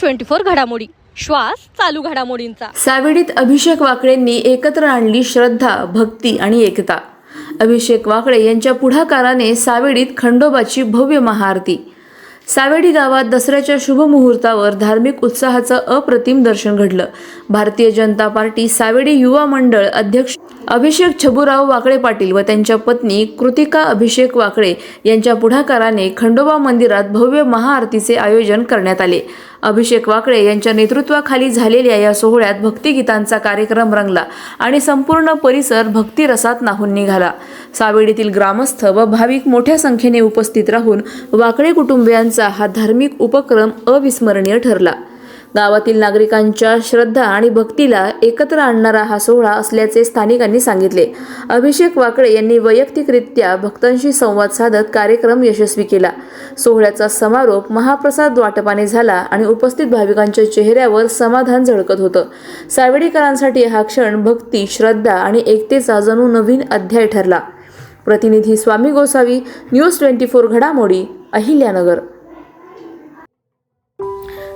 Twenty four घडामोडी. श्वास चालू घडामोडींचा. सावेडीत अभिषेक वाकडेंनी एकत्र आणली श्रद्धा भक्ती आणि एकता. अभिषेक वाकडे यांच्या पुढाकाराने सावेडीत खंडोबाची भव्य महाआरती. सावेडी गावात दसऱ्याच्या शुभमुहूर्तावर धार्मिक उत्साहाचं अप्रतिम दर्शन घडलं. भारतीय जनता पार्टी सावेडी युवा मंडळ अध्यक्ष अभिषेक छबुराव वाकडे पाटील व त्यांच्या पत्नी कृतिका अभिषेक वाकडे यांच्या पुढाकाराने खंडोबा मंदिरात भव्य महाआरतीचे आयोजन करण्यात आले. अभिषेक वाकडे यांच्या नेतृत्वाखाली झालेल्या या सोहळ्यात भक्तिगीतांचा कार्यक्रम रंगला आणि संपूर्ण परिसर भक्तिरसात नाहून निघाला. सावेडीतील ग्रामस्थ व भाविक मोठ्या संख्येने उपस्थित राहून वाकडे कुटुंबियांचा हा धार्मिक उपक्रम अविस्मरणीय ठरला. गावातील नागरिकांच्या श्रद्धा आणि भक्तीला एकत्र आणणारा हा सोहळा असल्याचे स्थानिकांनी सांगितले. अभिषेक वाकडे यांनी वैयक्तिकरित्या भक्तांशी संवाद साधत कार्यक्रम यशस्वी केला. सोहळ्याचा समारोप महाप्रसाद वाटपाने झाला आणि उपस्थित भाविकांच्या चेहऱ्यावर समाधान झळकत होतं. सावेडीकरांसाठी हा क्षण भक्ती श्रद्धा आणि एकतेचा जणू नवीन अध्याय ठरला. प्रतिनिधी Swami Gosavi news twenty four घडामोडी अहिल्यानगर.